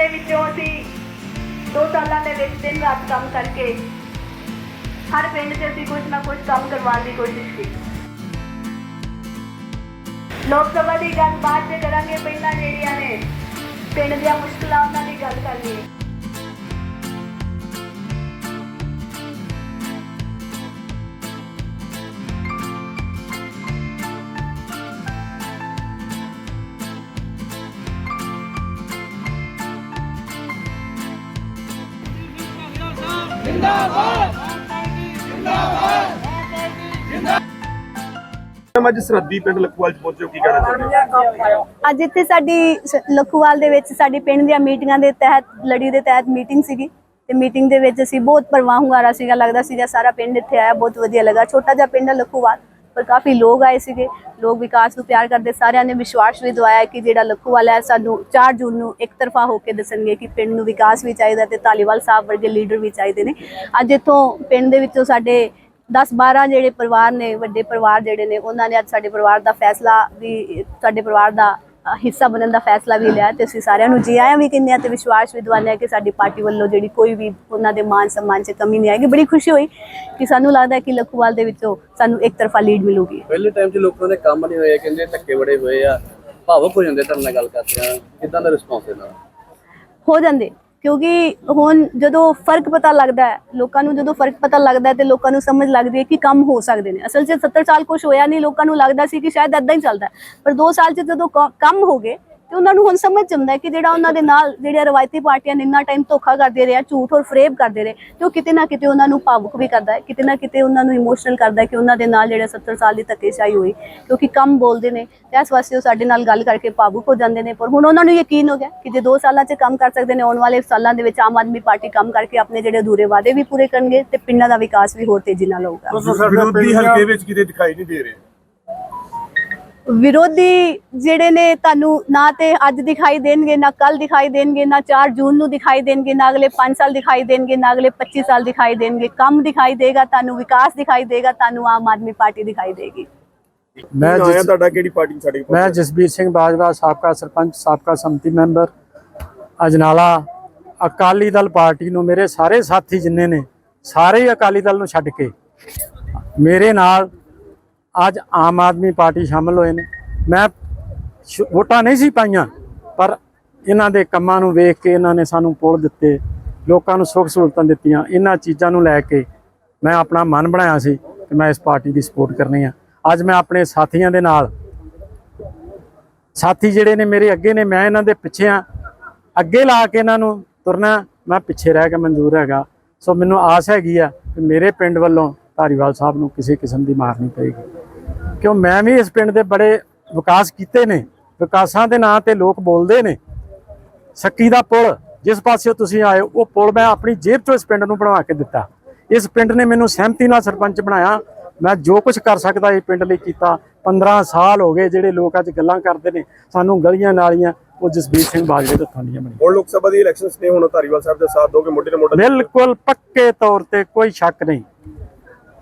ਦੇ ਵਿੱਚੋਂ ਅਸੀਂ 2 ਸਾਲਾਂ ਦੇ ਵਿੱਚ ਦਿਨ ਰਾਤ ਕੰਮ ਕਰਕੇ ਹਰ ਪਿੰਡ 'ਚ ਅਸੀਂ ਕੁਝ ਨਾ ਕੁਝ ਕੰਮ ਕਰਵਾਉਣ ਦੀ ਕੋਸ਼ਿਸ਼ ਕੀਤੀ। ਲੋਕ ਸਭਾ ਦੀ ਗੱਲ ਬਾਅਦ 'ਚ ਕਰਾਂਗੇ ਪਹਿਲਾਂ ਜਿਹੜੀਆਂ ਨੇ ਪਿੰਡ ਦੀਆਂ ਮੁਸ਼ਕਲਾਂ ਉਹਨਾਂ ਦੀ ਗੱਲ ਕਰਨੀ ਹੈ। ਮੈਂ ਅੱਜ ਸਰਹੱਦੀ ਪਿੰਡ ਲਖੂਵਾਲ ਚ ਪਹੁੰਚੇ ਹੋ, ਕੀ ਕਹਿਣਾ ਚਾਹੁੰਦੇ ਹੋ? ਅੱਜ ਇੱਥੇ ਸਾਡੀ ਸ- ਲਖੂਵਾਲ ਦੇ ਵਿੱਚ ਸਾਡੀ ਪਿੰਡ ਦੀਆਂ ਮੀਟਿੰਗਾਂ ਦੇ ਤਹਿਤ, ਲੜੀ ਦੇ ਤਹਿਤ ਮੀਟਿੰਗ ਸੀਗੀ। ਤੇ ਮੀਟਿੰਗ ਦੇ ਵਿੱਚ ਅਸੀਂ ਬਹੁਤ ਪਰਵਾਹ ਹੁੰਗਾਰਾ ਸੀਗਾ, ਲੱਗਦਾ ਸੀਗਾ ਸਾਰਾ ਪਿੰਡ ਇੱਥੇ ਆਇਆ, ਬਹੁਤ ਵਧੀਆ ਲੱਗਾ। ਛੋਟਾ ਜਿਹਾ ਪਿੰਡ ਹੈ ਲਖੂਵਾਲ। ਪਰ ਕਾਫੀ ਲੋਕ ਆਏ ਸੀਗੇ ਲੋਕ ਵਿਕਾਸ ਨੂੰ ਪਿਆਰ ਕਰਦੇ ਸਾਰਿਆਂ ਨੇ ਵਿਸ਼ਵਾਸ ਵੀ ਦਵਾਇਆ ਕਿ ਜਿਹੜਾ ਲਖੂਵਾਲ ਹੈ ਸਾਨੂੰ 4 ਜੂਨ ਨੂੰ ਇੱਕ ਤਰਫਾ ਹੋ ਕੇ ਦੱਸਣਗੇ ਕਿ ਪਿੰਡ ਨੂੰ ਵਿਕਾਸ ਵੀ ਚਾਹੀਦਾ ਤੇ ਧਾਲੀਵਾਲ ਸਾਹਿਬ ਵਰਗੇ ਲੀਡਰ ਵੀ ਚਾਹੀਦੇ ਨੇ ਅੱਜ ਇੱਥੋਂ ਪਿੰਡ ਦੇ ਵਿੱਚੋਂ ਸਾਡੇ 10 12 ਜਿਹੜੇ ਪਰਿਵਾਰ ਨੇ ਵੱਡੇ ਪਰਿਵਾਰ ਜਿਹੜੇ ਨੇ ਉਹਨਾਂ ਨੇ ਅੱਜ ਸਾਡੇ ਪਰਿਵਾਰ ਦਾ ਫੈਸਲਾ ਵੀ ਸਾਡੇ ਪਰਿਵਾਰ ਦਾ ਹਿੱਸਾ ਬਣਨ ਦਾ ਫੈਸਲਾ ਵੀ ਲਿਆ ਤੇ ਅਸੀਂ ਸਾਰਿਆਂ ਨੂੰ ਜੀ ਆਇਆਂ ਵੀ ਕਹਿੰਦੇ ਆ ਤੇ ਵਿਸ਼ਵਾਸ ਵੀ ਦਿਵਾਉਂਦੇ ਆ ਕਿ ਸਾਡੀ ਪਾਰਟੀ ਵੱਲੋਂ ਜਿਹੜੀ ਕੋਈ ਵੀ ਉਹਨਾਂ ਦੇ ਮਾਨ ਸਨਮਾਨ 'ਚ ਕਮੀ ਨਹੀਂ ਆਏਗੀ। ਬੜੀ ਖੁਸ਼ੀ ਹੋਈ ਕਿ ਸਾਨੂੰ ਲੱਗਦਾ ਕਿ ਲਖੂਵਾਲ ਦੇ ਵਿੱਚੋਂ ਸਾਨੂੰ ਇੱਕ ਤਰਫਾ ਲੀਡ ਮਿਲੂਗੀ। ਪਹਿਲੇ ਟਾਈਮ 'ਚ ਲੋਕਾਂ ਦੇ ਕੰਮ ਨਹੀਂ ਹੋਏ ਕਹਿੰਦੇ ਧੱਕੇ ਬੜੇ ਹੋਏ ਆ। ਭਾਵਕ ਹੋ ਜਾਂਦੇ ਤੁਹਾਡੇ ਨਾਲ ਗੱਲ ਕਰਦੇ ਆ। ਕਿਦਾਂ ਦਾ ਰਿਸਪੌਂਸ ਇਹਨਾਂ ਹੋ ਜਾਂਦੇ। ਕਿਉਂਕਿ ਹੁਣ ਜਦੋਂ ਫ਼ਰਕ ਪਤਾ ਲੱਗਦਾ ਹੈ, ਲੋਕਾਂ ਨੂੰ ਜਦੋਂ ਫ਼ਰਕ ਪਤਾ ਲੱਗਦਾ ਹੈ ਤੇ ਲੋਕਾਂ ਨੂੰ ਸਮਝ ਲੱਗਦੀ ਹੈ ਕਿ ਕੰਮ ਹੋ ਸਕਦੇ ਨੇ। ਅਸਲ 'ਚ 70 ਸਾਲ ਕੁਝ ਹੋਇਆ ਨਹੀਂ, ਲੋਕਾਂ ਨੂੰ ਲੱਗਦਾ ਸੀ ਕਿ ਸ਼ਾਇਦ ਐਦਾਂ ਹੀ ਚੱਲਦਾ ਪਰ 2 ਸਾਲ 'ਚ ਜਦੋਂ ਕ- ਕੰਮ ਹੋ ਗਏ ਤੇ ਉਹਨਾਂ ਨੂੰ ਹੁਣ ਸਮਝ ਜਾਂਦਾ ਕਿ ਜਿਹੜਾ ਉਹਨਾਂ ਦੇ ਨਾਲ ਜਿਹੜੀਆਂ ਰਵਾਇਤੀ ਪਾਰਟੀਆਂ ਨੇ, ਇੰਨਾ ਟਾਈਮ ਧੋਖਾ ਕਰਦੇ ਰਹੇ ਝੂਠ ਔਰ ਫਰੇਬ ਕਰਦੇ ਰਹੇ, ਤੇ ਉਹ ਕਿਤੇ ਨਾ ਕਿਤੇ ਉਹਨਾਂ ਨੂੰ ਭਾਵੁਕ ਵੀ ਕਰਦਾ ਹੈ, ਕਿਤੇ ਨਾ ਕਿਤੇ ਉਹਨਾਂ ਨੂੰ ਇਮੋਸ਼ਨਲ ਕਰਦਾ ਹੈ ਕਿ ਉਹਨਾਂ ਦੇ ਨਾਲ ਜਿਹੜੇ 70 ਸਾਲ ਦੀ ਧੱਕੇਸ਼ਾਹੀ ਹੋਈ, ਕਿਉਂਕਿ ਕੰਮ ਬੋਲਦੇ ਨੇ, ਤੇ ਇਸ ਵਾਸਤੇ ਉਹ ਸਾਡੇ ਨਾਲ ਗੱਲ ਕਰਕੇ ਭਾਵੁਕ ਹੋ ਜਾਂਦੇ ਨੇ, ਪਰ ਹੁਣ ਉਹਨਾਂ ਨੂੰ ਯਕੀਨ ਹੋ ਗਿਆ ਕਿ ਜੇ 2 ਸਾਲਾਂ 'ਚ ਕੰਮ ਕਰ ਸਕਦੇ ਨੇ, ਆਉਣ ਵਾਲੇ ਸਾਲਾਂ ਦੇ ਵਿੱਚ ਆਮ ਆਦਮੀ ਪਾਰਟੀ ਕੰਮ ਕਰਕੇ ਆਪਣੇ ਜਿਹੜੇ ਅਧੂਰੇ ਵਾਅਦੇ ਵੀ ਪੂਰੇ ਕਰਨਗੇ ਤੇ ਪਿੰਡਾਂ ਦਾ ਵਿਕਾਸ ਵੀ ਹੋਰ ਤੇਜ਼ੀ ਨਾਲ ਹੋਊਗਾ। ਵਿਰੋਧੀ ਹਲਕੇ ਵਿੱਚ ਕਿਤੇ ਦਿਖਾਈ ਨਹੀਂ ਦੇ ਰਹੇ। ਵਿਰੋਧੀ ਜਿਹੜੇ ਨੇ ਤੁਹਾਨੂੰ ਨਾ ਤੇ ਅੱਜ ਦਿਖਾਈ ਦੇਣਗੇ ਨਾ ਕੱਲ ਦਿਖਾਈ ਦੇਣਗੇ ਨਾ 4 ਜੂਨ ਨੂੰ ਦਿਖਾਈ ਦੇਣਗੇ ਨਾ ਅਗਲੇ 5 ਸਾਲ ਦਿਖਾਈ ਦੇਣਗੇ ਨਾ ਅਗਲੇ 25 ਸਾਲ ਦਿਖਾਈ ਦੇਣਗੇ। ਕੰਮ ਦਿਖਾਈ ਦੇਗਾ ਤੁਹਾਨੂੰ ਵਿਕਾਸ ਦਿਖਾਈ ਦੇਗਾ ਤੁਹਾਨੂੰ ਆਮ ਆਦਮੀ ਪਾਰਟੀ ਦਿਖਾਈ ਦੇਗੀ। ਮੈਂ ਜਿਸ ਤੁਹਾਡਾ? ਕਿਹੜੀ ਪਾਰਟੀ ਕੇ ਮੈਂ ਜਸਬੀਰ ਸਿੰਘ ਬਾਜਵਾ ਸਾਬਕਾ ਸਰਪੰਚ ਸਾਬਕਾ ਸੰਮਤੀ ਮੈਂਬਰ ਅਜਨਾਲਾ। ਅਕਾਲੀ ਦਲ ਪਾਰਟੀ ਨੂੰ ਮੇਰੇ ਸਾਰੇ ਸਾਥੀ ਜਿੰਨੇ ਨੇ ਸਾਰੇ ਹੀ ਅਕਾਲੀ ਦਲ ਨੂੰ ਛੱਡ ਕੇ ਮੇਰੇ ਨਾਲ ਅੱਜ ਆਮ ਆਦਮੀ ਪਾਰਟੀ ਸ਼ਾਮਲ ਹੋਏ ਨੇ। ਮੈਂ ਵੋਟਾਂ ਨਹੀਂ ਸੀ ਪਾਈਆਂ, ਪਰ ਇਹਨਾਂ ਦੇ ਕੰਮਾਂ ਨੂੰ ਵੇਖ ਕੇ ਇਹਨਾਂ ਨੇ ਸਾਨੂੰ ਪੁੱਲ ਦਿੱਤੇ, ਲੋਕਾਂ ਨੂੰ ਸੁੱਖ ਸਹੂਲਤਾਂ ਦਿੱਤੀਆਂ, ਇਹਨਾਂ ਚੀਜ਼ਾਂ ਨੂੰ ਲੈ ਕੇ ਮੈਂ ਆਪਣਾ ਮਨ ਬਣਾਇਆ ਸੀ ਕਿ ਮੈਂ ਇਸ ਪਾਰਟੀ ਦੀ ਸਪੋਰਟ ਕਰਨੀ ਆ। ਅੱਜ ਮੈਂ ਆਪਣੇ ਸਾਥੀਆਂ ਦੇ ਨਾਲ, ਸਾਥੀ ਜਿਹੜੇ ਨੇ ਮੇਰੇ ਅੱਗੇ ਨੇ, ਮੈਂ ਇਹਨਾਂ ਦੇ ਪਿੱਛੇ ਆ। ਅੱਗੇ ਲਾ ਕੇ ਇਹਨਾਂ ਨੂੰ ਤੁਰਨਾ, ਮੈਂ ਪਿੱਛੇ ਰਹਿ ਕੇ ਮਨਜ਼ੂਰ ਹੈਗਾ। ਸੋ ਮੈਨੂੰ ਆਸ ਹੈਗੀ ਆ ਕਿ ਮੇਰੇ ਪਿੰਡ ਵੱਲੋਂ ਧਾਰੀਵਾਲ ਸਾਹਿਬ ਨੂੰ ਕਿਸੇ ਕਿਸਮ ਦੀ ਮਾਰ ਨਹੀਂ ਪਏਗੀ। ਕਿਉਂ? ਮੈਂ ਵੀ ਇਸ ਪਿੰਡ ਦੇ ਬੜੇ ਵਿਕਾਸ ਕੀਤੇ ਨੇ। ਵਿਕਾਸਾਂ ਦੇ ਨਾਂ ਤੇ ਲੋਕ ਬੋਲਦੇ ਨੇ। ਸੱਕੀ ਦਾ ਪੁਲ ਜਿਸ ਪਾਸੇ ਤੁਸੀਂ ਆਏ ਉਹ ਪੁਲ ਮੈਂ ਆਪਣੀ ਜੇਬ ਤੋਂ ਇਸ ਪਿੰਡ ਨੂੰ ਬਣਵਾ ਕੇ ਦਿੱਤਾ। ਇਸ ਪਿੰਡ ਨੇ ਮੈਨੂੰ ਸਹਿਮਤੀ ਨਾਲ ਸਰਪੰਚ ਬਣਾਇਆ। ਮੈਂ ਜੋ ਕੁਝ ਕਰ ਸਕਦਾ ਇਹ ਪਿੰਡ ਲਈ ਕੀਤਾ। 15 ਸਾਲ ਹੋ ਗਏ ਜਿਹੜੇ ਲੋਕ ਅੱਜ ਗੱਲਾਂ ਕਰਦੇ ਨੇ। ਸਾਨੂੰ ਗਲੀਆਂ ਨਾਲੀਆਂ ਉਹ ਜਸਬੀਰ ਸਿੰਘ ਬਾਜਵੇ ਤੋਂ ਥਾਂਡੀਆਂ ਬਣੀਆਂ। ਹੁਣ ਲੋਕ ਸਭਾ ਦੀ ਇਲੈਕਸ਼ਨਸ ਨੇ ਹੁਣ ਧਾਰੀਵਾਲ ਸਾਹਿਬ ਦਾ ਸਾਥ ਦੋਗੇ ਮੋਢੇ ਨਾਲ ਮੋਢਾ ਬਿਲਕੁਲ ਪੱਕੇ ਤੌਰ ਤੇ ਕੋਈ ਸ਼ੱਕ ਨਹੀਂ।